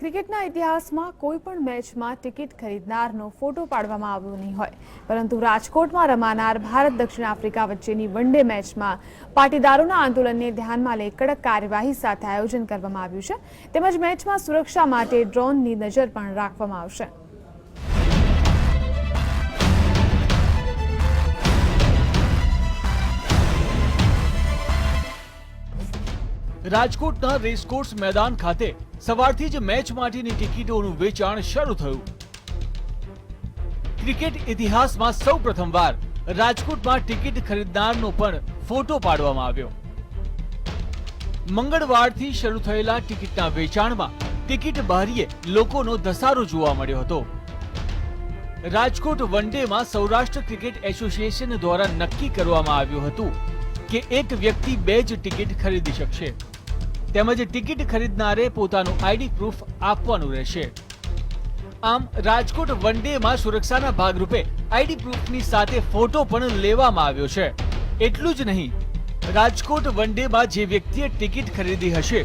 ક્રિકેટના ઇતિહાસમાં કોઈ પણ મેચમાં ટિકિટ ખરીદનારનો ફોટો પાડવામાં આવ્યો નહીં હોય. પરંતુ રાજકોટમાં રમાનાર ભારત દક્ષિણ આફ્રિકા વચ્ચેની વનડે મેચમાં પાટીદારોના આંદોલનને ધ્યાનમાં લઈ કડક કાર્યવાહી સાથે આયોજન કરવામાં આવ્યું છે. તેમજ મેચમાં સુરક્ષા માટે ડ્રોનની નજર પણ રાખવામાં આવશે. રાજકોટના રેસકોર્સ મેદાન ખાતે સવારથી જ મેચ માટેની ટિકિટોનું વેચાણ શરૂ થયું. ક્રિકેટ ઇતિહાસમાં સૌ પ્રથમવાર રાજકોટમાં ટિકિટ ખરીદનારનો પણ ફોટો પાડવામાં આવ્યો. મંગળવારથી શરૂ થયેલા ટિકિટના વેચાણમાં ટિકિટ બહારીએ લોકોનો ધસારો જોવા મળ્યો હતો. રાજકોટ વનડેમાં સૌરાષ્ટ્ર ક્રિકેટ એસોસિએશન દ્વારા નક્કી કરવામાં આવ્યું હતું કે એક વ્યક્તિ બે જ ટિકિટ ખરીદી શકશે. તેમજ ટિકિટ ખરીદનારે પોતાનું આઈડી પ્રૂફ આપવાનું રહેશે. આમ, રાજકોટ વન ડેમાં સુરક્ષાના ભાગરૂપે આઈડી પ્રૂફની સાથે ફોટો પણ લેવામાં આવ્યો છે. એટલું જ નહીં, રાજકોટ વનડેમાં જે વ્યક્તિએ ટિકિટ ખરીદી હશે,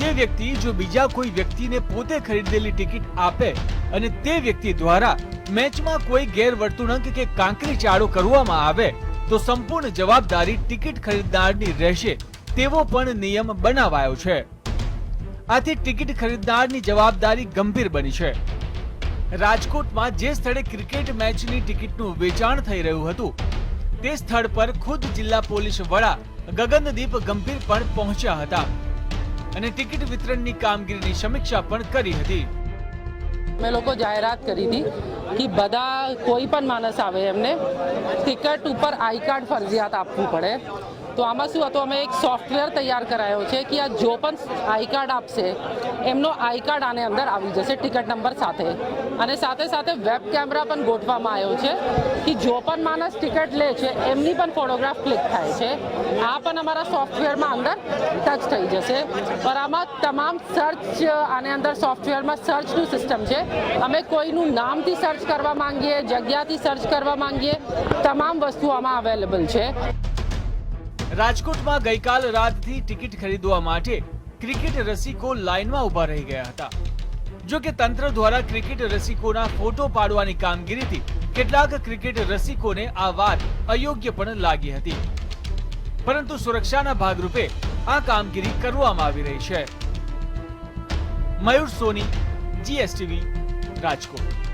તે વ્યક્તિ જો બીજા કોઈ વ્યક્તિને પોતે ખરીદેલી ટિકિટ આપે અને તે વ્યક્તિ દ્વારા મેચમાં કોઈ ગેરવર્તણૂક કે કાંકરી ચાળો કરવામાં આવે, તો સંપૂર્ણ જવાબદારી ટિકિટ ખરીદનારની રહેશે. તેવો પણ નિયમ બનાવાયો છે. આથી ટિકિટ ખરીદનારની જવાબદારી ગંભીર બની છે. રાજકોટમાં જે સ્થળે ક્રિકેટ મેચની ટિકિટનું વેચાણ થઈ રહ્યું હતું, તે સ્થળ પર ખુદ જિલ્લા પોલીસ વડા ગગનદીપ ગંભીર પણ પહોંચ્યા હતા અને ટિકિટ વિતરણની કામગીરીની સમીક્ષા પણ કરી હતી. મેં લોકો જાહેરાત કરી હતી કે બધા કોઈ પણ માણસ આવે એમને ટિકિટ ઉપર આઈ કાર્ડ ફરજિયાત આપવું પડે. તો આમાં શું હતું? અમે એક સોફ્ટવેર તૈયાર કરાયો છે કે આ જો પણ આઈ કાર્ડ આપશે, એમનો આઈ કાર્ડ આને અંદર આવી જશે ટિકિટ નંબર સાથે. અને સાથે સાથે વેબ કેમેરા પણ ગોઠવામાં આવ્યો છે કે જો પણ માણસ ટિકિટ લે છે, એમની પણ ફોટોગ્રાફ ક્લિક થાય છે. આ પણ અમારા સોફ્ટવેરમાં અંદર ટચ થઈ જશે. પર આમાં તમામ સર્ચ આને અંદર સોફ્ટવેરમાં સર્ચનું સિસ્ટમ છે. અમે કોઈનું નામથી સર્ચ કરવા માંગીએ, જગ્યાથી સર્ચ કરવા માંગીએ, તમામ વસ્તુ આમાં અવેલેબલ છે. રાજકોટમાં ગઈકાલ રાતથી ટિકિટ ખરીદવા માટે ક્રિકેટ રસિકો લાઇનમાં ઊભા રહી ગયા હતા. જો કે તંત્ર દ્વારા ક્રિકેટ રસિકોના ફોટો પાડવાની કામગીરીથી કેટલાક ક્રિકેટ રસિકોને આ વાત અયોગ્ય પણ લાગી હતી. પરંતુ સુરક્ષાના ભાગરૂપે આ કામગીરી કરવામાં આવી રહી છે. મયુર સોની, જીએસટીવી, રાજકોટ.